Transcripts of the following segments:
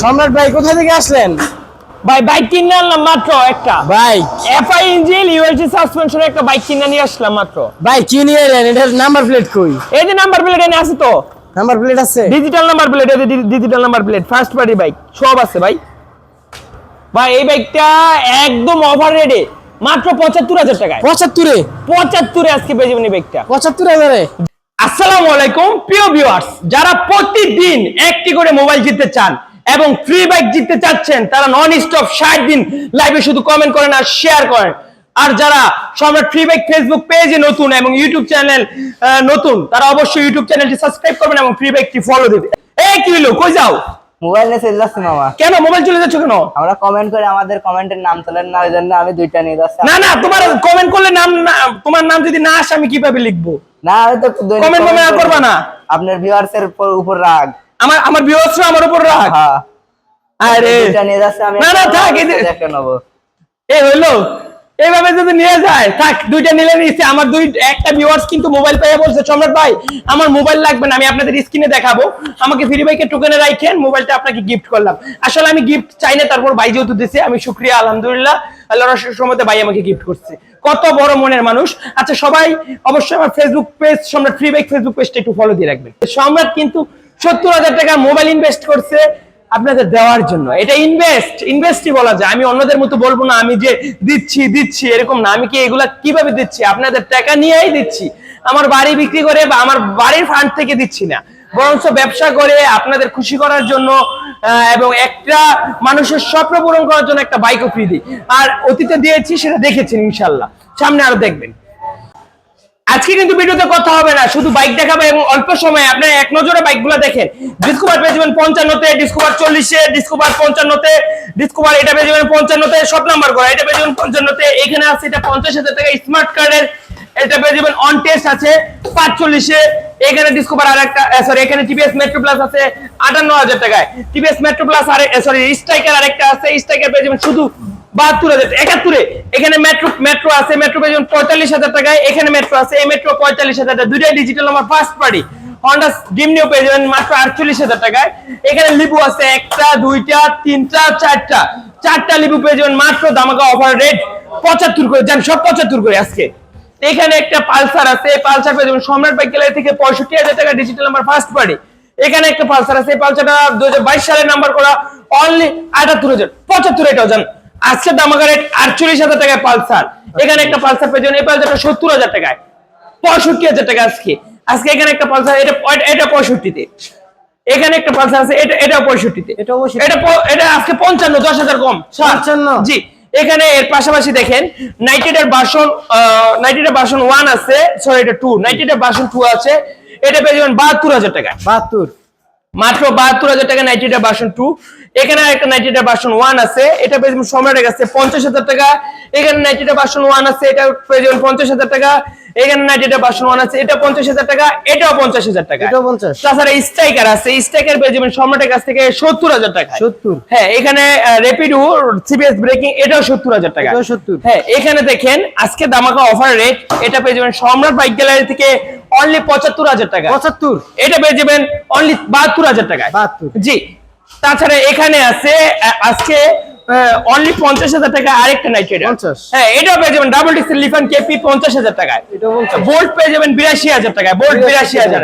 সম্রাট ভাই কোথা থেকে আসলেন? ভাই বাইক কিনে আনলাম মাত্র একটা। Bike? FI engine ULT suspension একটা বাইক কিনে নিয়ে আসলাম মাত্র। ভাই কি নিয়ে এলেন? এটার নাম্বার প্লেট কই? এই যে নাম্বার প্লেট এনে আছে তো। নাম্বার প্লেট আছে? ডিজিটাল নাম্বার প্লেট এই digital number plate first party bike সব আছে ভাই। ভাই এই বাইকটা একদম ওভার রেডে মাত্র পঁচাত্তর হাজার টাকায়। পঁচাত্তরে? পঁচাত্তরে আজকে পেয়ে যাবেন এই বাইকটা পঁচাত্তর হাজারে? আসসালামু আলাইকুম, প্রিয় ভিউয়ার্স যারা প্রতিদিন একটি করে মোবাইল জিততে চান এবং ফ্রি বাইক জিততে চাচ্ছেন, তারা নন স্টপ ষাট দিন লাইভে শুধু কমেন্ট করেন আর শেয়ার করেন। আর যারা সম্রাট ফ্রি বাইক ফেসবুক পেজে নতুন এবং ইউটিউব চ্যানেল নতুন, তারা অবশ্যই ইউটিউব চ্যানেলটি সাবস্ক্রাইব করবেন এবং ফ্রি বাইকটি ফলো দিবেন এই কি হলো? কই যাও? মোবাইল নিয়ে চলে যাচ্ছি মামা। কেন? মোবাইল চলে যাচ্ছ কেন? আমরা কমেন্ট করে আমাদের কমেন্টের নাম তোলেন না ওই জন্য আমি দুইটা নিয়ে যাচ্ছি। না না তোমার কমেন্ট করলে নাম তোমার নাম যদি না আসে আমি কীভাবে লিখব? না আমি তো Comment comment আর করবা না? আপনার ভিউয়ার্স এর উপর রাগ। আমার আমার বিহস্র আমার উপর রাখ হ্যাঁ। আরে। দুইটা নিয়ে যাচ্ছি আমি না, না, থাক, এই হইল এইভাবে যদি নিয়ে যায়, থাক, দুইটা নিলে নিচ্ছে আমার দুই, একটা ভিউয়ার্স কিন্তু মোবাইল পেয়ে বলছে, সম্রাট ভাই, আমার মোবাইল লাগবে না, আমি আপনাদের স্ক্রিনে দেখাবো। আমাকে ফ্রি বাইকে টোকেনে রাখেন মোবাইলটা আপনাকে গিফট করলাম। আসলে আমি গিফট চাই না, তারপর ভাই যেহেতু দিছে, আমি শুক্রিয়া, আলহামদুলিল্লাহ। আল্লাহর অশেষ সময়তে ভাই আমাকে গিফট করছে। কত বড় মনের মানুষ। আচ্ছা সবাই অবশ্যই আমার Facebook page Samrat free bike Facebook পেজটা একটু ফলো দিয়ে রাখবেন। সম্রাট কিন্তু সত্তর হাজার টাকা মোবাইল ইনভেস্ট করছে। আপনাদের দেওয়ার জন্য। এটা ইনভেস্ট ইনভেস্টই বলা যায়। আমি অন্যদের মতো বলব না, আমি যে দিচ্ছি দিচ্ছি, এরকম না। আমি কি এগুলা কীভাবে দিচ্ছি? আপনাদের টাকা নিয়েই দিচ্ছি। আমার বাড়ি বিক্রি করে বা আমার বাড়ির ফান্ড থেকে দিচ্ছি না। বরঞ্চ ব্যবসা করে আপনাদের খুশি করার জন্য এবং একটা মানুষের স্বপ্ন পূরণ করার জন্য একটা বাইকও ফ্রি দিই। আর অতীতে দিয়েছি, সেটা দেখেছেন ইনশাল্লাহ। সামনে আরও দেখবেন। আজকে কিন্তু ভিডিওতে কথা হবে না, শুধু বাইক দেখাবো এবং অল্প সময়ে আপনি এক নজরে বাইকগুলো দেখেন। ডিসকভার পেয়ে যাবেন পঞ্চান্নতে ডিসকভার চল্লিশে ডিসকভার পঞ্চান্নতে ডিসকভার এটা পেয়ে যাবেন পঞ্চান্নতে, সব নাম্বার করা। এটা পেয়ে যাবেন পঞ্চান্নতে, এখানে আছে এটা পঞ্চাশ হাজার টাকা স্মার্ট কার্ডের এটা পেয়ে যাবেন অন টেস্ট আছে, পাঁচচল্লিশে। এখানে ডিসকভার আর একটা সরি এখানে টিভিএস মেট্রো প্লাস আছে, আটান্ন হাজার টাকায়। টিভিএস মেট্রো প্লাস আর সরি স্ট্রাইকার আরেকটা আছে স্ট্রাইকার পেয়ে যাবেন শুধু বাহাত্তর হাজার, একাত্তরে। এখানে মেট্রো মেট্রো আছে মেট্রো পেয়ে পঁয়তাল্লিশ হাজার টাকায়। এখানে মেট্রো আছে, এই মেট্রো পঁয়তাল্লিশ হাজার টাকা দুইটাই ডিজিটাল আমার ফার্স্ট পার্টি হন্ডা ডিমনিও পেয়ে যাবেন মাত্র আটচল্লিশ হাজার টাকায়। এখানে লিবু আছে, একটা, দুইটা, তিনটা, চারটা। চারটা লিবু পেয়ে যাবেন মাত্র দামাকা অফার রেট পঁচাত্তর করে যান সব পঁচাত্তর করে আজকে। এখানে একটা পালসার আছে পালসার পেয়ে যাবেন সম্রাট বাইক থেকে পঁয়ষট্টি হাজার টাকা ডিজিটাল আমার ফার্স্ট পার্টি এখানে একটা পালসার আছে পালসারটা দু হাজার বাইশ সালের নাম্বার করা। অনলি আটাত্তর হাজার, পঁচাত্তর এটাও জান। আজকে দামাকা রেট আটচল্লিশ হাজার টাকায় পালসার। এখানে একটা পালসার পেয়ে যাবেন এই পালসারটা সত্তর হাজার টাকায়। পঁয়ষট্টি হাজার টাকা আজকে। আজকে এখানে একটা পালসার এটা এটা পঁয়ষট্টিতে। এখানে একটা পালসার আছে এটা এটা পঁয়ষট্টিতে। এটা এটা এটা আজকে পঞ্চান্ন দশ হাজার কম। পঞ্চান্ন? জি। এখানে এর পাশাপাশি দেখেন নাইটেডের বাসন নাইটেডের বাসন ওয়ান আছে সরি এটা টু নাইটেডের বাসন টু আছে এটা পেয়ে যাবেন বাহাত্তর হাজার টাকা বাহাত্তর। মাত্র বাহাত্তর হাজার টাকা নাইটেডের বাসন টু এখানে একটা নাইটেডের বাসন ওয়ান আছে, এটা পেয়ে সম্রাটের কাছে পঞ্চাশ হাজার টাকা। এখানে নাইটেডের বাসন ওয়ান আছে এটা পেয়ে যাবেন পঞ্চাশ হাজার টাকা। এখানে নাইটেডের বাসন ওয়ান আছে এটা পঞ্চাশ হাজার টাকা এটাও পঞ্চাশ হাজার টাকা। এটাও পঞ্চাশ। তাছাড়া স্ট্রাইকার আছে স্ট্রাইকার পেয়ে যাবেন সম্রাটের কাছ থেকে সত্তর হাজার টাকা। সত্তর। হ্যাঁ এখানে রেপিডো সিবিএস ব্রেকিং এটাও সত্তর হাজার টাকা। 70 হ্যাঁ এখানে দেখেন আজকে দামাকা অফার রেট এটা পেয়ে যাবেন সম্রাট বাইক গ্যালারি থেকে অনলি পঁচাত্তর হাজার টাকা। পঁচাত্তর। এটা পেয়ে যাবেন অনলি বাহাত্তর হাজার টাকায়। 72 জি তাছাড়া এখানে আছে আজকে অনলি পঞ্চাশ হাজার টাকা আরেকটা নাইট রাইডার 50 হ্যাঁ এটাও পেয়ে যাবেন ডাবল ডিক্স লিফান কেপি পঞ্চাশ হাজার টাকায়। বোল্ট পেয়ে যাবেন বিরাশি হাজার টাকায় বোল্ট বিরাশি হাজার।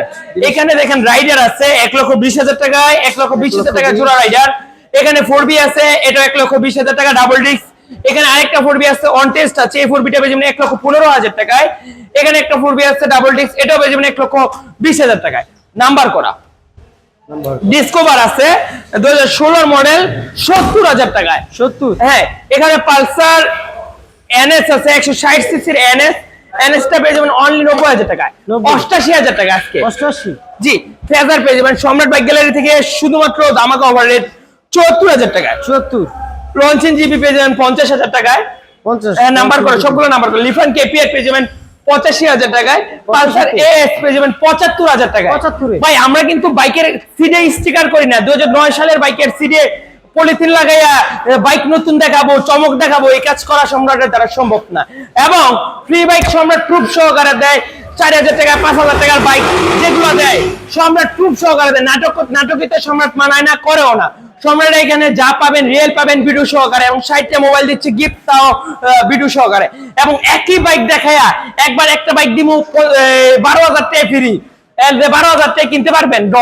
এখানে দেখেন রাইডার আছে এক লক্ষ বিশ হাজার টাকায় এক লক্ষ বিশ হাজার টাকা জোড়া রাইডার এখানে ফোর বি আছে এটা এক লক্ষ বিশ হাজার টাকা ডাবল ডিস্ক এখানে আরেকটা ফোর বি আছে অন টেস্ট আছে এই ফোর বিটা পেয়ে যাবেন এক লক্ষ পনেরো হাজার টাকায়। এখানে একটা ফোর বি আছে ডাবল ডিস্ক এটাও পেয়ে যাবেন এক লক্ষ বিশ হাজার টাকায়। নাম্বার করা। ডিসকভার আছে দু হাজার ষোলোর মডেল সত্তর হাজার টাকায়। সত্তর? হ্যাঁ এখানে পালসার এনএস আছে একশো ষাট সিসির এনএস। এনএসটা পেয়ে যাবেন অনলি নব্বই হাজার টাকায়। অষ্টাশি হাজার টাকা আজকে। অষ্টআশি জি ফেজার পেয়ে যাবেন সম্রাট বাইক গ্যালারি থেকে শুধুমাত্র দামাকা ওভার রেট চুয়াত্তর হাজার টাকায়। চুয়াত্তর লঞ্চিং জিবি পেয়ে যাবেন পঞ্চাশ হাজার টাকায়। পঞ্চাশ নাম্বার করে সবগুলো নাম্বার করে। লিফান কেপিআর পেয়ে যাবেন পঁচাশি হাজার টাকায় পালসার এস পেয়ে যাবেন পঁচাত্তর হাজার টাকায়। 75 ভাই আমরা কিন্তু বাইকের সিডে স্টিকার করি না। দুই হাজার নয় সালের বাইকের সিডে পলিথিন লাগাইয়া বাইক নতুন দেখাবো চমক দেখাবো এই কাজ করা সম্রাটের দ্বারা সম্ভব না। এবং ফ্রি বাইক সম্রাট প্রুফ সহকারে দেয়। চার হাজার টাকা, পাঁচ হাজার টাকার বাইক যেগুলো দেয়। সম্রাট খুব সহকারে দেয়। নাটক নাটকিতে সম্রাট মানায় না, করেও না। সম্রাট এখানে যা পাবেন রিয়েল পাবেন ভিডিও সহকারে এবং সাইডটা মোবাইল দিচ্ছে গিফট তাও ভিডিও সহকারে। এবং একই বাইক দেখায়া একবার একটা বাইক দিব বারো হাজার টাকা ফ্রি বারো হাজার টাকা কিনতে পারবেন ড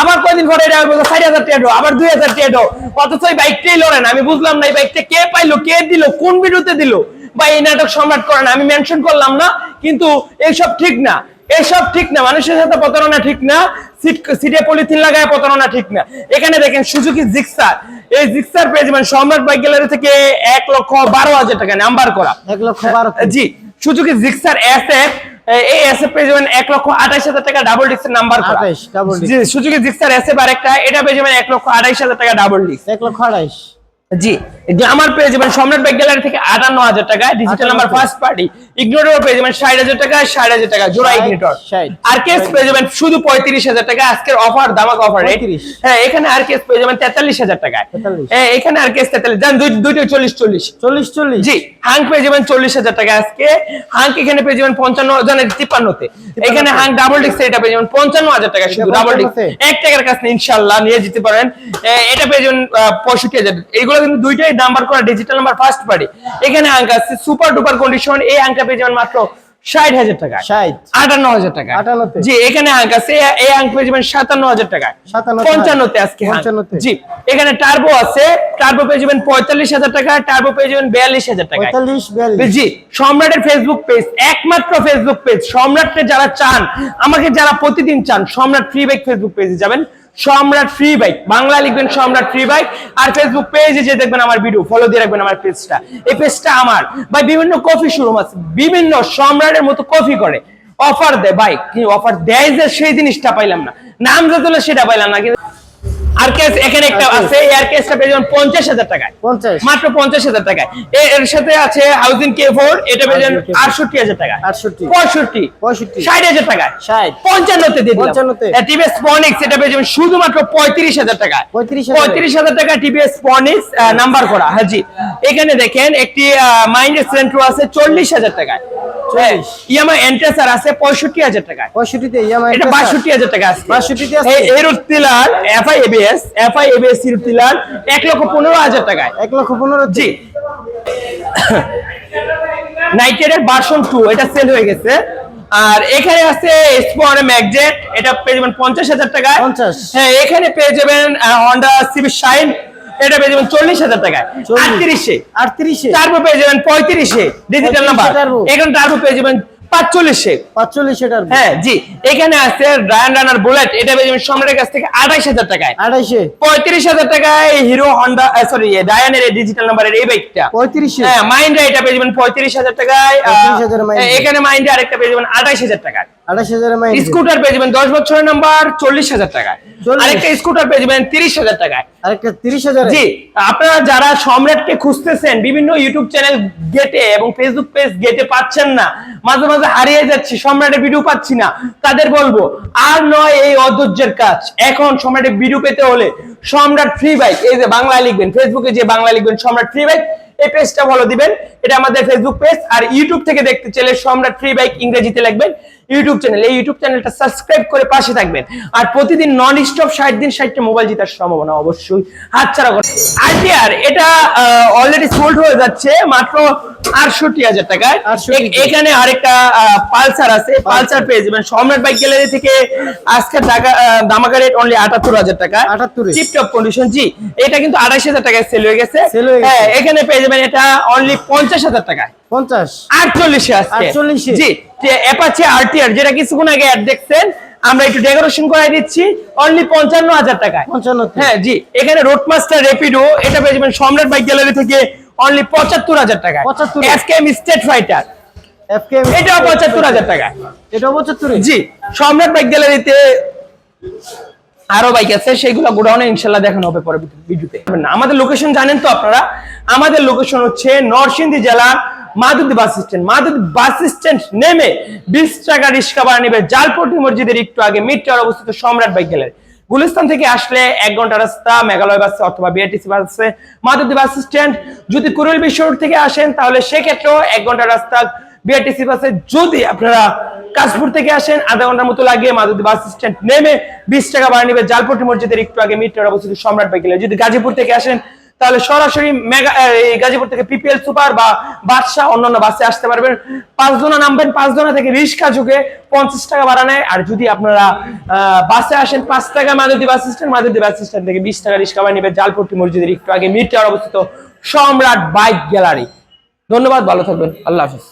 আবার কয়দিন পরে এটা চারি হাজার টাকা ডো আবার দুই হাজার টাকা ডো অথচ এই বাইকটাই লড়েন আমি বুঝলাম না এই বাইকটা কে পাইলো কে দিল কোন ভিডিওতে দিল। বা এই নাটক সম্রাট করেন আমি মেনশন করলাম না কিন্তু এইসব ঠিক না। এইসব ঠিক না মানুষের সাথে প্রতারণা ঠিক না সিট পলিথিন লাগায় প্রতারণা ঠিক না। এখানে দেখেন সুজুকি জিক্সার। এই জিক্সার পেজ মানে সম্রাট বাইক গ্যালারি থেকে এক লক্ষ বারো হাজার টাকা নাম্বার করা। এক লক্ষ বারো। Ji Suzuki Gixxer S F এই এসে পেয়ে যাবেন এক লক্ষ আঠাইশ হাজার টাকা ডাবল ডিস্কের নাম্বার করা। 28 double disc। Ji Suzuki Gixxer S F আরেকটা এটা পেয়ে যাবেন এক লক্ষ আঠাইশ হাজার টাকা ডাবল ডিস্ক এক লক্ষ আড়াইশ জি গ্ল্যামার পেয়ে যাবেন সম্রাট ব্যাগ গ্যালারি থেকে আটান্ন হাজার টাকা ডিজিটাল নাম্বার ফার্স্ট পার্টি ইগনোটর পেয়ে যাবেন ষাট হাজার টাকা ষাট হাজার টাকা জোড়া 60, ইগনোটর 60 আর কেস পেয়ে যাবেন শুধু পঁয়ত্রিশ হাজার টাকা আজকের অফার দামাক অফার হ্যাঁ এখানে আর কেস পেয়ে যাবেন তেতাল্লিশ হাজার টাকা। হ্যাঁ এখানে আর কেস তেতাল্লিশ। যান দুইটা চল্লিশ চল্লিশ। চল্লিশ চল্লিশ। জি হাঙ্ক পেয়ে যাবেন চল্লিশ হাজার টাকা আজকে। হাঙ্ক এখানে পেয়ে যাবেন পঞ্চান্ন জানেন তিপ্পান্নতে। এখানে হাঙ্ক ডাবল ডিস্ক এটা পেয়ে যাবেন পঞ্চান্ন হাজার টাকা শুধু ডাবল ডিস্ক এক টাকার কাছে ইনশাল্লাহ নিয়ে যেতে পারেন। এটা পেয়ে যাবেন পঁয়ষট্টি হাজার। এইগুলো কিন্তু দুইটাই নাম্বার করা ডিজিটাল নাম্বার ফার্স্ট পার্টি এখানে হাঙ্ক আছে সুপার ডুপার কন্ডিশন এই হাঙ্কটা পেয়ে যাবেন মাত্র ষাট হাজার টাকা। 60 আটান্ন হাজার টাকা। 58 জি এখানে হাঙ্ক আছে। এই পেয়ে যাবেন সাতান্ন হাজার টাকা। পঞ্চান্নতে আজকে হাঙ্ক। 55 তে। জি এখানে টার্বো আছে। টার্বো পেয়ে যাবেন পঁয়তাল্লিশ হাজার টাকা টার্বো পেয়ে যাবেন বিয়াল্লিশ হাজার টাকা। জি সম্রাটের ফেসবুক পেজ একমাত্র ফেসবুক পেজ সম্রাটকে যারা চান আমাকে যারা প্রতিদিন চান সম্রাট ফ্রি বাইক ফেসবুক পেজে যাবেন। সম্রাট ফ্রি বাইক বাংলা লিখবেন সম্রাট ফ্রি বাইক আর ফেসবুক পেজে যে দেখবেন আমার ভিডিও ফলো দিয়ে রাখবেন আমার পেজটা এই পেজটা আমার। ভাই, বিভিন্ন কফি শোরুম আছে। বিভিন্ন সম্রাটের মতো কফি করে। অফার দেয় বাইক অফার দেয় যে সেই জিনিসটা পাইলাম না। নাম যে তোলে সেটা পাইলাম না। কিন্তু আর কেস এখানে একটা আছে এয়ার কেসটা পেয়ে যাবেন পঞ্চাশ হাজার টাকায়। মাত্র পঞ্চাশ হাজার টাকায়। এর সাথে আছে হাউজিং কে ফোর এটা পেয়ে যাবেন Housing K4 আটষট্টি হাজার টাকা 68 পঁয়ষট্টি। পঁয়ষট্টি। ষাট হাজার টাকা 60 পঞ্চান্নতে দিয়ে দিলাম। 55 তে। টিভিএস পনিক্স এটা পেয়ে যাবেন শুধুমাত্র পঁয়ত্রিশ হাজার টাকা পঁয়ত্রিশ হাজার। টাকা টিভিএস পনিক্স নাম্বার করা। হাজি এখানে দেখেন একটি মাইন্ডের সেন্ট্রো আছে চল্লিশ হাজার টাকায়। ইয়ামা এন্ট্রেসার আছে পঁয়ষট্টি হাজার টাকায়। পঁয়ষট্টিতে ইএমআই এটা বাষট্টি হাজার টাকা আছে। 62 তে আছে। Hero tiller FI ABS FI ABS Hero tiller এক লক্ষ পনেরো হাজার টাকায়। এক লক্ষ পনেরো জি। নাইটের ভার্সন টু এটা সেল হয়ে গেছে। আর এখানে আছে স্পোর ম্যাগজেট এটা পেয়ে যাবেন পঞ্চাশ হাজার টাকায়। 50 হ্যাঁ এখানে পেয়ে যাবেন হন্ডা সিবি শাইন এটা পেয়ে যাবেন চল্লিশ হাজার টাকায়। 40 আটত্রিশে। আটত্রিশে। টার্বো পেয়ে যাবেন পঁয়ত্রিশে। Digital number. এখানে টার্বো পেয়ে যাবেন পাঁচচল্লিশে। পাঁচচল্লিশ এটার হ্যাঁ জি। এখানে আছে রায়ান রানার বুলেট এটা পেয়ে যাবেন সম্রাটের কাছ থেকে আঠাইশ হাজার টাকায়। আড়াইশে পঁয়ত্রিশ হাজার টাকায় হিরো হন্ডা সরি ডায়ানের ডিজিটাল নাম্বারের এই বাইকটা পঁয়ত্রিশে। হ্যাঁ মাইন্ডা এটা পেয়ে যাবেন পঁয়ত্রিশ হাজার টাকায়। আহ, 35,000 Mahindra। এখানে মাইন্ডা আরেকটা পেয়ে যাবেন আঠাইশ হাজার টাকায়। স্কুটার পেয়ে যাবেন দশ বছরের নাম্বার চল্লিশ হাজার টাকায়। আরেকটা স্কুটার পেয়ে যাবেন তিরিশ হাজার টাকায়। আরেকটা তিরিশ হাজার জি আপনারা যারা সম্রাটকে খুঁজতেছেন বিভিন্ন ইউটিউব চ্যানেল গেটে এবং ফেসবুক পেজ গেটে পাচ্ছেন না মাঝে মাঝে হারিয়ে যাচ্ছি সম্রাটের ভিডিও পাচ্ছি না তাদের বলব আর নয় এই অধৈর্যের কাজ। এখন সম্রাটের ভিডিও পেতে হলে সম্রাট ফ্রি বাইক এই যে বাংলা লিখবেন ফেসবুকে যে বাংলা লিখবেন সম্রাট ফ্রি বাইক এই পেজটা ফলো দিবেন। এটা আমাদের ফেসবুক পেজ আর ইউটিউব থেকে দেখতে চাইলে সম্রাট ফ্রি বাইক ইংরেজিতে লিখবেন। YouTube channel. এই ইউটিউব চ্যানেলটা সাবস্ক্রাইব করে পাশে থাকবেন। আর প্রতিদিন নন স্টপ ষাট দিন, ষাটটা মোবাইল জিতার সম্ভাবনা অবশ্যই হাতছাড়া করে। আর এটা অলরেডি সোল্ড হয়ে যাচ্ছে। মাত্র আটষট্টি হাজার টাকায়। 68 এ- এখানে আরেকটা পালসার আছে। পালসার। পেয়ে যাবেন। সম্রাট বাইক গ্যালারি থেকে আজকে টাকা দামাকা রেট অনলি আটাত্তর হাজার টাকা 78 এ। চিপটপ কন্ডিশন জি। এটা কিন্তু আড়াইশ হাজার টাকায় সেল হয়ে গেছে। হয়ে এখানে পেয়ে যাবেন এটা অনলি পঞ্চাশ হাজার টাকায়। পঞ্চাশ। আটচল্লিশে আজকে। 48 এ। জি অ্যাপাচি আরটিআর যেটা কিছুক্ষণ আগে অ্যাড দেখছেন আমরা একটু ডেকোরেশন করাই দিচ্ছি। অনলি পঞ্চান্ন হাজার টাকায়। হ্যাঁ জি। এখানে রোড মাস্টার রেপিডো এটা পেয়ে যাবেন সম্রাট বাইক গ্যালারি থেকে অনলি পঁচাত্তর হাজার টাকায়। 75 এ। এসকেএম স্টেট ফাইটার এটাও পঁচাত্তর হাজার টাকায়। এটাও পঁচাত্তরে। জি সম্রাট বাইক গ্যালারিতে আরও বাইক আছে সেগুলো গোডাউনে ইনশাল্লাহ দেখানো হবে পরে ভিডিওতে। আমাদের লোকেশন জানেন তো আপনারা? আমাদের লোকেশন হচ্ছে নরসিংদী জেলা মাদুদি বাস স্ট্যান্ড। মাদুদি বাস স্ট্যান্ড নেমে বিশ টাকা রিক্সা ভাড়া নেবে জালপটি মসজিদের একটু আগে মিড টাওয়ার অবস্থিত সম্রাট বাইক গ্যালারি। গুলিস্তান থেকে আসলে এক ঘণ্টা রাস্তা, মেঘালয় বাসে অথবা বিআরটিসি বাসে, মাধবদী বাস স্ট্যান্ড। যদি কুরুল বিশ্বরোড থেকে আসেন, তাহলে সেক্ষেত্রেও এক ঘণ্টা রাস্তা বিআরটিসি বাসে। যদি আপনারা কাশপুর থেকে আসেন, আধা ঘণ্টার মতো লাগিয়ে মাধবদী বাস স্ট্যান্ড নেমে বিশ টাকা ভাড়া নেবে জালপট্টি মসজিদের একটু আগে মিটার অবস্থিত সম্রাট বাইকেলে। যদি গাজীপুর থেকে আসেন তাহলে সরাসরি মেগা গাজীপুর থেকে পিপিএল সুপার বা বাদশাহ অন্যান্য বাসে আসতে পারবেন। পাঁচজনা নামবেন পাঁচজনা থেকে রিক্সা ঝুঁকে পঞ্চাশ টাকা বাড়া নেয়। আর যদি আপনারা বাসে আসেন, পাঁচ টাকা মাদুদি বাস স্ট্যান্ড মাদুদি বাস স্ট্যান্ড থেকে বিশ টাকা রিক্সা ভাড়া নেবেন জালপট্টি মসজিদের একটু আগে মিটার অবস্থিত সম্রাট বাইক গ্যালারি। ধন্যবাদ, ভালো থাকবেন। আল্লাহ হাফিজ।